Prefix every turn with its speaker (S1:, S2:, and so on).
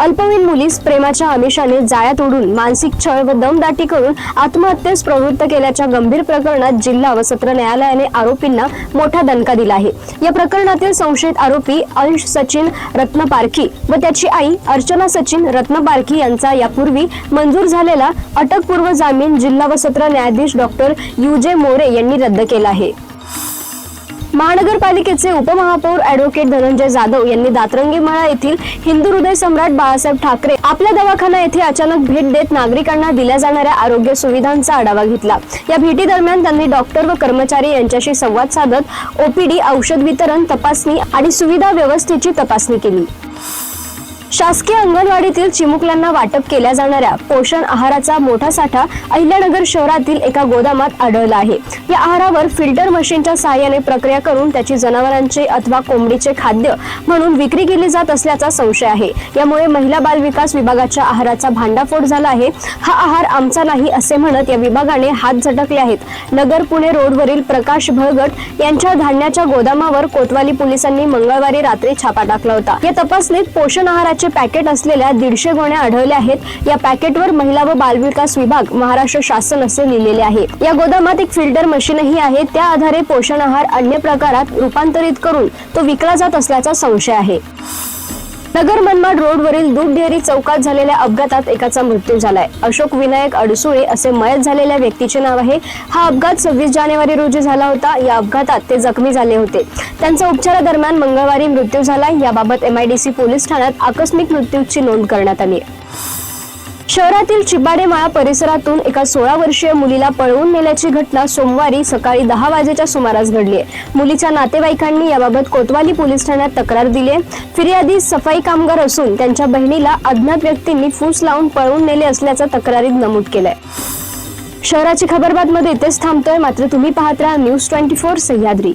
S1: अल्पवयीन मुलीस प्रेमाच्या आमिषाने जाळ्यात ओढून मानसिक छळ व दमदाटी करून आत्महत्येस प्रवृत्त केल्याच्या गंभीर प्रकरणात जिल्हा व सत्र न्यायालयाने आरोपींना मोठा दणका दिला आहे. या प्रकरणातील संशयित आरोपी अंश सचिन रत्नपारखी व त्याची आई अर्चना सचिन रत्नपारखी यांचा यापूर्वी मंजूर झालेला अटकपूर्व जामीन जिल्हा व सत्र न्यायाधीश डॉक्टर युजे मोरे यांनी रद्द केला आहे. महानगरपालिकेचे उपमहापौर ऍडव्होकेट धनंजय जाधव यांनी दातरंगी मळा येथील हिंदू हृदय सम्राट बाळासाहेब ठाकरे आपल्या दवाखाना येथे अचानक भेट देत नागरिकांना दिल्या जाणाऱ्या आरोग्य सुविधांचा आढावा घेतला. या भेटी दरम्यान त्यांनी डॉक्टर व कर्मचारी यांच्याशी संवाद साधत ओपीडी औषध वितरण तपासणी आणि सुविधा व्यवस्थेची तपासणी केली. शासकीय अंगणवाडीतील चिमुकल्यांना वाटप केल्या जाणाऱ्या पोषण आहाराचा मोठा साठा अहिल्यानगर शहरातील एका गोदामात आढळला आहे. या आहारावर फिल्टर मशीनच्या सहाय्याने प्रक्रिया करून त्याची जनावरांचे अथवा कोंबडीचे खाद्य म्हणून विक्री केली जात असल्याचा संशय आहे. यामुळे महिला बाल विकास विभागाच्या आहाराचा भांडाफोड झाला आहे. हा आहार आमचा नाही असे म्हणत या विभागाने हात झटकले आहेत. नगर पुणे रोडवरील प्रकाश भळगट यांच्या धान्याच्या गोदामावर कोतवाली पोलिसांनी मंगळवारी रात्री छापा टाकला होता. या तपासणीत पोषण आहाराचे पॅकेट असलेल्या दीडशे गोण्या आढळल्या आहेत या पॅकेटवर महिला व बालविकास विभाग महाराष्ट्र शासन असे लिहिलेले आहे. या गोदामात एक फिल्टर मशीनही आहे त्या आधारे पोषण आहार अन्य प्रकारात रूपांतरित करून तो विकला जात असल्याचा संशय आहे. नगर मनमाड रोडवरील दूध डेअरी चौकात झालेल्या अपघातात एकाचा मृत्यू झालाय. अशोक विनायक अडसुळे असे मयत झालेल्या व्यक्तीचे नाव आहे. हा अपघात सव्वीस जानेवारी रोजी झाला होता. या अपघातात ते जखमी झाले होते. त्यांचा उपचारादरम्यान मंगळवारी मृत्यू झाला. याबाबत एमआयडीसी पोलीस ठाण्यात आकस्मिक मृत्यूची नोंद करण्यात आली. आहे. शहरातील चिबाडेमाळा परिसरातून एका सोळा वर्षीय मुलीला पळवून नेल्याची घटना सोमवारी सकाळी दहा वाजेच्या सुमारास घडली आहे. मुलीच्या नातेवाईकांनी याबाबत कोतवाली पोलीस ठाण्यात तक्रार दिली आहे. फिर्यादी सफाई कामगार असून त्यांच्या बहिणीला अज्ञात व्यक्तींनी फूस लावून पळवून नेले असल्याचं तक्रारीत नमूद केलंय. शहराची खबरबातमध्ये इथेच थांबतोय. मात्र तुम्ही पाहत राहा न्यूज ट्वेंटी फोर सह्याद्री.